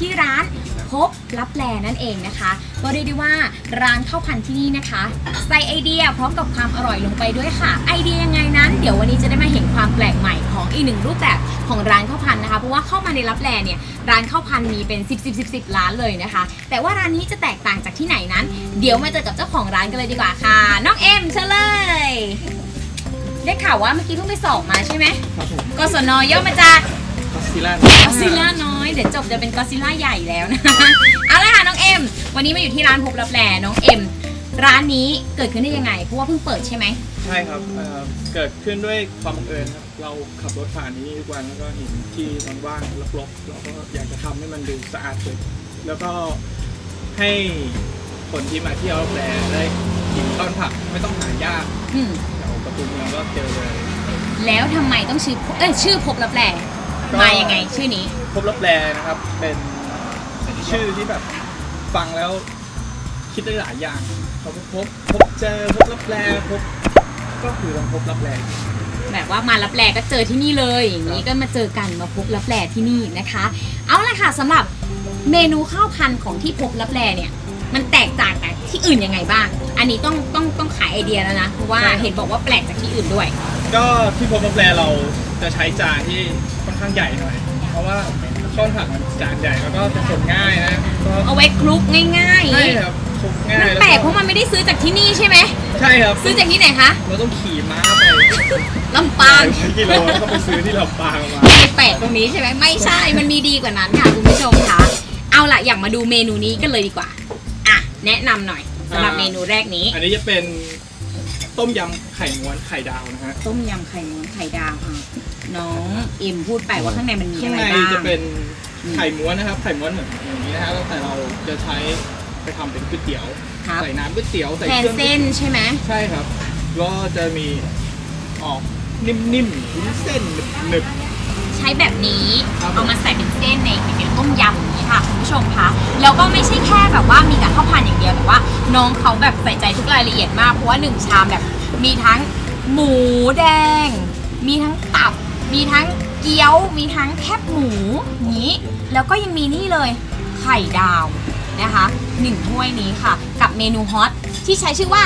ที่ร้านพบรับแลนั่นเองนะคะ ก็เรียกได้ว่าร้านข้าวพันธุ์ที่นี่นะคะใส่ไอเดียพร้อมกับความอร่อยลงไปด้วยค่ะ ไอเดียยังไงนั้น เดี๋ยววันนี้จะได้มาเห็นความแปลกใหม่ของอีกหนึ่งรูปแบบของร้านข้าวพันธุ์นะคะ เพราะว่าเข้ามาในรับแลเนี่ยร้านข้าวพันธุ์มีเป็น 10 10 10 10ร้านเลยนะคะ แต่ว่าร้านนี้จะแตกต่างจากที่ไหนนั้น เดี๋ยวมาเจอกับเจ้าของร้านกันเลยดีกว่าค่ะ น้องเอ็มเชิญเลยได้ข่าวว่าเมื่อกี้เพิ่งไปสอบมาใช่ไหมครับผมกศนย่อมาจากก็ซิล่ากอซิล่าน้อย เดี๋ยวจบจะเป็นกอซิล่าใหญ่แล้วนะเอาละค่ะน้องเอ็มวันนี้มาอยู่ที่ร้านพบรับแลน้องเอ็มร้านนี้เกิดขึ้นได้ยังไงเพราะว่าเพิ่งเปิดใช่ไหมใช่ครับเอ่อเกิดขึ้นด้วยความบังเอิญครับเราขับรถผ่านที่นี่ทุกวันแล้วก็เห็นที่ว่างๆรกๆเราก็อยากจะทำให้มันดูสะอาดเลยแล้วก็ให้คนที่มาเที่ยวแปลได้กินต้นผักไม่ต้องหายากอืมแถวประตูเมืองก็เจอเลย แล้วทำไมต้องชื่อเอ้ยชื่อพบรับแลก็ มายังไงชื่อนี้พ บรับแลนะครับ เป็นชื่อที่แบบฟังแล้วคิดได้หลายอย่างเขาพบพบเจอพบรับแลพบก็คือลองพบรับแลแบบว่ามารับแลก็เจอที่นี่เลยอย่างนี้ก็มาเจอกันมาพบรับแลที่นี่นะคะ เอาละค่ะสำหรับเมนูข้าวพันธุ์ของที่พบรับแลเนี่ยมันแตกต่างจากที่อื่นยังไงบ้าง อันนี้ต้องต้องต้องขายไอเดียแล้วนะเพราะว่าเห็นบอกว่าแปลกจากที่อื่นด้วย ก็ที่พบรับแลเราจะใช้จานที่ค่อนข้างใหญ่หน่อยเพราะว่า ข้าวผัดมันจานใหญ่แล้วก็จะคนง่ายนะก็เอาไว้คลุกง่ายๆใช่ครับคลุกง่ายมันล้วแปลกเพราะมันไม่ได้ซื้อจากที่นี่ใช่ไหมใช่ครับซื้อจากที่ไหนคะเราต้องขี่ม้าไปลำปางหลายกิโลแล้วก็ไปซื้อที่ลำปางมาไม่แปลกตรงนี้ใช่ไหมไม่ใช่มันมีดีกว่านั้นค่ะคุณผู้ชมคะเอาล่ะอยากมาดูเมนูนี้กันเลยดีกว่าอะแนะนำหน่อยสำหรับเมนูแรกนี้ อันนี้จะเป็นต้มยำไข่ม้วนไข่ดาวนะฮะต้มยำไข่ม้วนไข่ดาวอะ น้องเอ็มพูดไปว่าข้างในมันมีข้างอะไรในบ้างจะเป็นไข่ม้วนนะครับ ไข่ม้วนเหมือนอย่างนี้นะฮะแต่เราจะใช้ไปทำเป็นก๋วยเตี๋ยว ครับใส่น้ำก๋วยเตี๋ยวใส่แทนเครื่องเส้นใช่ไหมใช่ครับ ก็จะมีออกนิ่มๆวุ้นเส้นหนึบ ใช้แบบนี้ครับ เอามาใส่เป็นเส้นในก๋วยเตี๋ยวต้มยำอย่างนี้ค่ะคุณผู้ชมคะแล้วก็ไม่ใช่แค่แบบว่ามีกับข้าวผัดอย่างเดียวแต่ว่า น้องเขาแบบใส่ใจทุกรายละเอียดมากเพราะว่าหนึ่งชามแบบมีทั้งหมูแดง มีทั้งตับ มีทั้งเกี๊ยวมีทั้งแคบหมูอย่างนี้ แล้วก็ยังมีนี่เลยไข่ดาวนะคะหนึ่งถ้วยนี้ค่ะ กับเมนูฮอตที่ใช้ชื่อว่า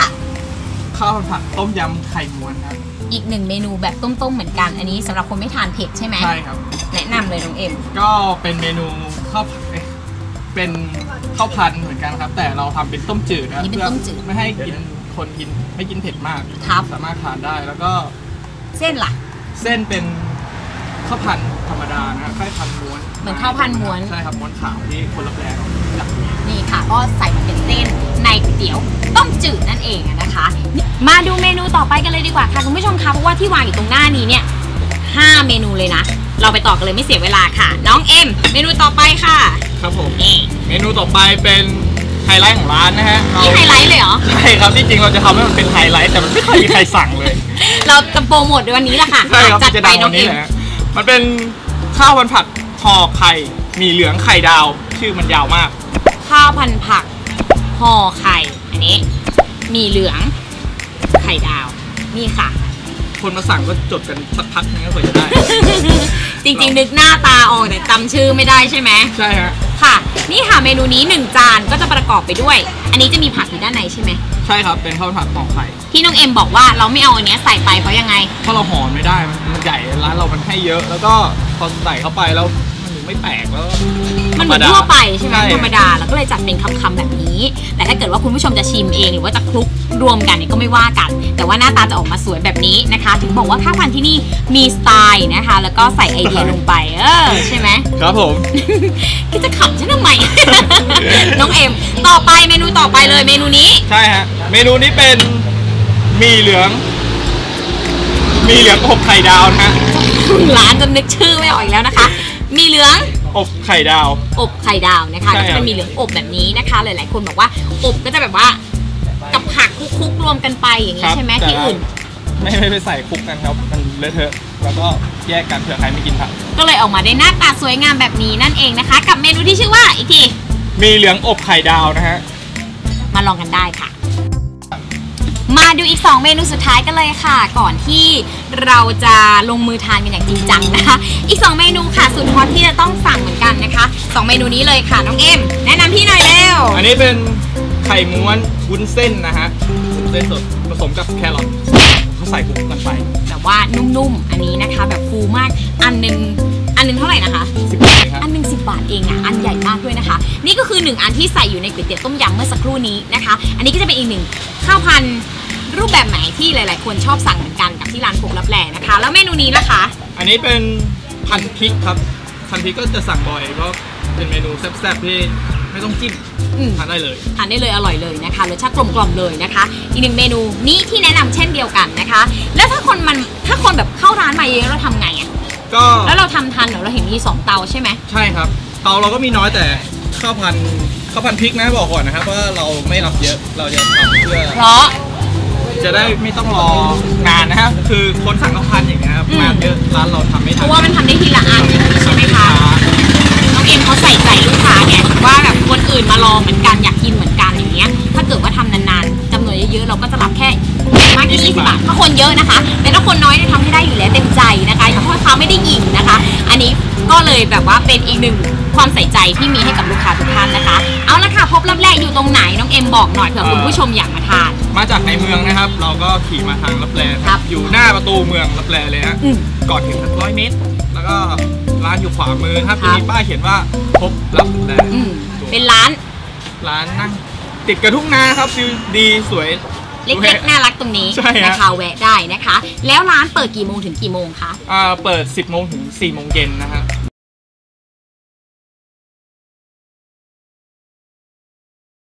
ๆข้าวผัดต้มยำไข่ม้วนครับ อีกหนึ่งเมนูแบบต้มๆเหมือนกัน อันนี้สำหรับคนไม่ทานเผ็ดใช่ไหมใช่ครับ แนะนำเลยน้องเอ็ม ก็เป็นเมนูข้าวเอ๊ะเป็นข้าวพันธุ์เหมือนกันครับ แต่เราทำเป็นต้มจืดนะอันนี้เป็นต้มจืดพื่อไม่ให้กินคนกินไม่กินเผ็ดมาก ครับ สามารถทานได้แล้วก็เส้นล่ะ เส้นเป็น ข้าวพันธุ์ธรรมดานะข้าวพันธุ์ม้วนเหมือนข้าวพันธุ์ม้วน ใช่ครับม้วนขาวที่คนละแปลงจากนี่ค่ะก็ใส่มาเป็นเส้นในก๋วยเตี๋ยวต้มจืดนั่นเองอะนะคะนี่มาดูเมนูต่อไปกันเลยดีกว่าค่ะคุณผู้ชมคะเพราะว่าที่วางอยู่ตรงหน้านี้เนี่ยห้าเมนูเลยนะ เราไปต่อกันเลยไม่เสียเวลาค่ะ น้องเอ็มเมนูต่อไปค่ะ ครับผมนี่เมนูต่อไปเป็นไฮไลท์ของร้านนะฮะเรานี่ไฮไลท์เลยเหรอ ใช่ครับที่จริงเราจะทำให้มันเป็นไฮไลท์แต่มันไม่ค่อยมีใครสั่งเลย เราจะโปรโมทในวันนี้แหละค่ะใช่ครับจัดมันจะไปดังน้วัองนนี้เอ็ม แหละฮะ มันเป็นข้าวพันผักห่อไข่หมีเหลืองไข่ดาว ชื่อมันยาวมาก ข้าวพันผักห่อไข่ อันนี้มีเหลือง ไข่ดาว นี่ค่ะ คนมาสั่งก็จดกันสักพักนึงก็กว่าจะได้ จริงๆ นึกหน้าตาออกแต่จำชื่อไม่ได้ใช่ไหมใช่ฮะค่ะ นี่ค่ะเมนูนี้ 1 จานก็จะประกอบไปด้วย อันนี้จะมีผักอยู่ด้านในใช่ไหมใช่ครับเป็นข้าวมันผัดห่อไข่ที่น้องเอ็มบอกว่าเราไม่เอาอันเนี้ยใส่ไปเพราะยังไง เพราะเราห่อไม่ได้มันมันใหญ่ร้านเรามันให้เยอะ แล้วก็พอใส่เข้าไปแล้วมันไม่แปลกแล้ว มันเหมือนธรรดาทั่วไปใช่ไหมใช่ธรรมดาแล้วก็เลยจัดเป็นคำๆแบบนี้ แต่ถ้าเกิดว่าคุณผู้ชมจะชิมเอง หรือว่าจะคลุกรวมกันเนี่ยก็ไม่ว่ากัน แต่ว่าหน้าตาจะออกมาสวยแบบนี้นะคะ ถึงบอกว่าข้าวพันธุ์ที่นี่มีสไตล์นะคะ แล้วก็ใส่ไอเดียลงไปเออใช่ไหมครับผมคิดจะขำฉันทำไมน้องเอ็มต่อไปเมนูต่อไปเลยเมนูนี้ใช่ฮะเมนูนี้เป็นหมีเหลืองหมีเหลืองอบไข่ดาวนะฮะร้านจนนึกชื่อไม่ออกอีกแล้วนะคะ มีเหลือง อบไข่ดาว อบไข่ดาวนะคะใช่ก็จะเป็นมีเหลืองอบแบบนี้นะคะ หลาย ๆ คนบอกว่าอบก็จะแบบว่ากับผักคลุกๆรวมกันไปอย่างนี้ใช่ไหมที่อื่น ไม่ไม่ไปใส่คลุกกันครับ มันเลอะเทอะ แล้วก็แยกกันเผื่อใครไม่กินผัก ก็เลยออกมาได้หน้าตาสวยงามแบบนี้นั่นเองนะคะ กับเมนูที่ชื่อว่าอีกทีมีเหลืองอบไข่ดาวนะฮะ มาลองกันได้ค่ะ มาดูอีก 2 เมนูสุดท้ายกันเลยค่ะ ก่อนที่ เราจะลงมือทานกันอย่างจริงจังนะคะ อีก 2 เมนูค่ะสุดฮอตที่จะต้องสั่งเหมือนกันนะคะ 2 เมนูนี้เลยค่ะน้องเอ็มแนะนำพี่หน่อยเร็วอันนี้เป็นไข่ม้วนวุ้นเส้นนะฮะวุ้นเส้นสดผสมกับแครอทเขาใส่คลุกกันไป แบบว่านุ่มๆ อันนี้นะคะ แบบฟูมากอันหนึ่งอันหนึ่งเท่าไหร่นะคะ สิบบาทครับ อันหนึ่งสิบาทเองอะ อันใหญ่มากด้วยนะคะ นี่ก็คือหนึ่งอันที่ใส่อยู่ในก๋วยเตี๋ยวต้มยำเมื่อสักครู่นี้นะคะ อันนี้ก็จะเป็นอีกหนึ่งข้าวพันธุ์ รูปแบบใหม่ที่หลาย ๆ คนชอบสั่งเหมือนกันกับที่ร้านพกรับแลนะคะ แล้วเมนูนี้นะคะ อันนี้เป็นพันพริกครับพันพริกก็จะสั่งบ่อยเพราะเป็นเมนูแซ่บๆที่ไม่ต้องจิ้มอืม ทานได้เลย ทานได้เลยอร่อยเลยนะคะรสชาติกลมกล่อมเลยนะคะ อีกหนึ่งเมนูนี้ที่แนะนำเช่นเดียวกันนะคะ แล้วถ้าคนมันถ้าคนแบบเข้าร้านมาเยอะเราทำไงอะก็แล้วเราทำทันเหรอเราเห็นมีสองเตาใช่ไหมใช่ครับ เตาเราก็มีน้อยแต่ข้าวพันข้าวพันพริกนะบอกก่อนนะครับว่าเราไม่รับเยอะเราจะทำเพื่อเพราะ จะได้ไม่ต้องรอนานนะครับคือคนสั่งข้าวพันอย่างเงี้ยครับอืมมาเยอะร้านเราทำไม่เพทันราะว่ามันทำได้ทีละอันใช่ไหมคะน้องเอ็มเขาใส่ใจลูกค้าไงว่าแบบคนอื่นมารอเหมือนกันอยากกินเหมือนกันอย่างเงี้ย ถ้าเกิดว่าทำนานๆจำนวนเยอะๆเราก็จะรับแค่มากที่20บาทถ้าคนเยอะนะคะ แต่ถ้าคนน้อยเนี่ยทำให้ได้อยู่แล้วเต็มใจนะคะเพราะเขาไม่ได้หยิงนะคะ อันนี้ก็เลยแบบว่าเป็นอีกหนึ่งความใส่ใจที่มีให้กับลูกค้าทุกท่านนะคะ เอาละค่ะพบรับแรกอยู่ตรงไหนน้องเอ็มบอกหน่อยเผื่อคุณผู้ชมอยากมาทาน มาจากในเมืองนะครับ เราก็ขี่มาทางรับแลครับอยู่หน้าประตูเมืองรับแลเลยฮะอืมก่อนถึงสักร้อยเมตร แล้วก็ร้านอยู่ขวามือครับครัจะบ มีป้ายเขียนว่าพบรับแลอืมเป็นร้านร้านนั่งติดกระทุ่งนาครับวิวดีสวย เล็กๆน่ารักตรงนี้ใช่ฮะ นะคะแวะได้นะคะ แล้วร้านเปิดกี่โมงถึงกี่โมงคะ อ่าเปิด 10โมงถึง4โมงเย็นนะครับ